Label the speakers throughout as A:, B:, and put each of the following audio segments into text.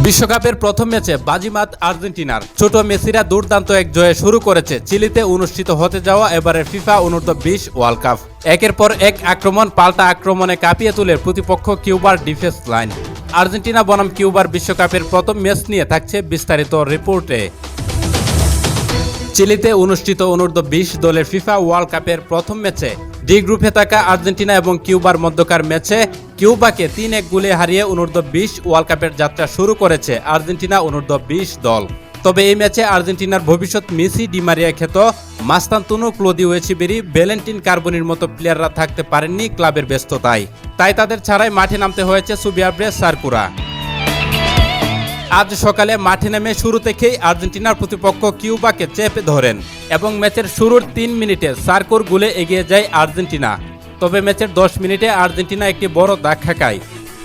A: বিশ্বকাপের প্রথম ম্যাচে বাজিমাত আর্জেন্টিনার ছোট মেসিরা দুর্দান্ত এক জয়ে শুরু করেছে। চিলিতে অনুষ্ঠিত হতে যাওয়া এবারের ফিফা অনূর্ধ্ব বিশ ওয়ার্ল্ড কাপ। একের পর এক আক্রমণ, পাল্টা আক্রমণে কাঁপিয়ে তুলে প্রতিপক্ষ কিউবার ডিফেন্স লাইন। আর্জেন্টিনা বনাম কিউবার বিশ্বকাপের প্রথম ম্যাচ নিয়ে থাকছে বিস্তারিত রিপোর্টে। চিলিতে অনুষ্ঠিত অনূর্ধ্ব বিশ দলের ফিফা ওয়ার্ল্ড কাপের প্রথম ম্যাচে ডি গ্রুপে থাকা আর্জেন্টিনা এবং কিউবার মধ্যকার ম্যাচে কিউবাকে তিন এক গোলে হারিয়ে অনূর্ধ্ব বিশ ওয়ার্ল্ড কাপের যাত্রা শুরু করেছে আর্জেন্টিনা অনূর্ধ্ব বিশ দল। তবে এই ম্যাচে আর্জেন্টিনার ভবিষ্যৎ মেসি ডিমারিয়া খ্যাত মাস্তান্তুনো ক্লোদি ওয়েচিবেরি, ভ্যালেন্টিন কার্বনির মতো প্লেয়াররা থাকতে পারেননি ক্লাবের ব্যস্ততায়। তাই তাদের ছাড়াই মাঠে নামতে হয়েছে সুবিয়াব্রে সার্কুরা। আজ সকালে মাঠে নেমে শুরু থেকেই আর্জেন্টিনার প্রতিপক্ষ কিউবাকে চেপে ধরেন এবং ম্যাচের শুরুর তিন মিনিটে সার্কোর গুলে এগিয়ে যায় আর্জেন্টিনা। তবে ম্যাচের দশ মিনিটে আর্জেন্টিনা একটি বড় দাগ খাকায়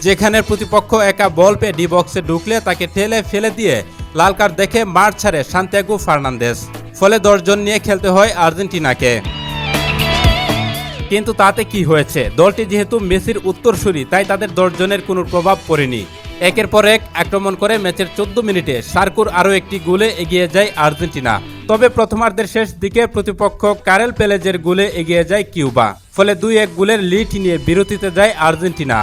A: যেখানে প্রতিপক্ষ একা বল পেয়ে ডি বক্সে ঢুকলে তাকে ঠেলে ফেলে দিয়ে লাল কার্ড দেখে মাঠ ছাড়ে সান্তিয়াগো ফার্নান্দেস। ফলে দশজন নিয়ে খেলতে হয় আর্জেন্টিনাকে। কিন্তু তাতে কি হয়েছে? দলটি যেহেতু মেসির উত্তরসূরি, তাই তাদের দশজনের কোনো প্রভাব পড়েনি। একের পর এক আক্রমণ করে ম্যাচের চোদ্দ মিনিটে সার্কুর আরও একটি গোলে এগিয়ে যায় আর্জেন্টিনা। তবে প্রথমার্ধের শেষ দিকে প্রতিপক্ষ কারেল পেলেজের গোলে এগিয়ে যায় কিউবা। ফলে দুই এক গোলের লিড নিয়ে বিরতিতে যায় আর্জেন্টিনা।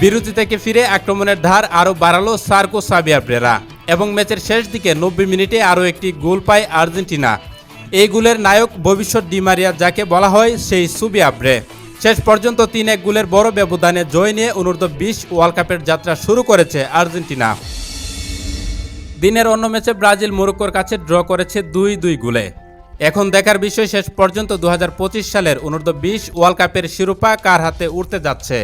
A: বিরতি থেকে ফিরে আক্রমণের ধার আরও বাড়ালো সার্কো সাবিয়াব্রেরা এবং ম্যাচের শেষ দিকে নব্বই মিনিটে আরও একটি গোল পায় আর্জেন্টিনা। এই গোলের নায়ক ভবিষ্যৎ ডিমারিয়া যাকে বলা হয় সেই সুবিয়াব্রে। শেষ পর্যন্ত তিন এক গোলের বড় ব্যবধানে জয় নিয়ে অনূর্ধ্ব বিশ ওয়ার্ল্ড কাপের যাত্রা শুরু করেছে আর্জেন্টিনা। দিনের অন্য ম্যাচে ব্রাজিল মোরক্কোর কাছে ড্র করেছে দুই দুই গোলে। এখন দেখার বিষয়, শেষ পর্যন্ত দু হাজার পঁচিশ সালের অনূর্ধ্ব বিশ ওয়ার্ল্ড কাপের শিরোপা কার হাতে উঠতে যাচ্ছে?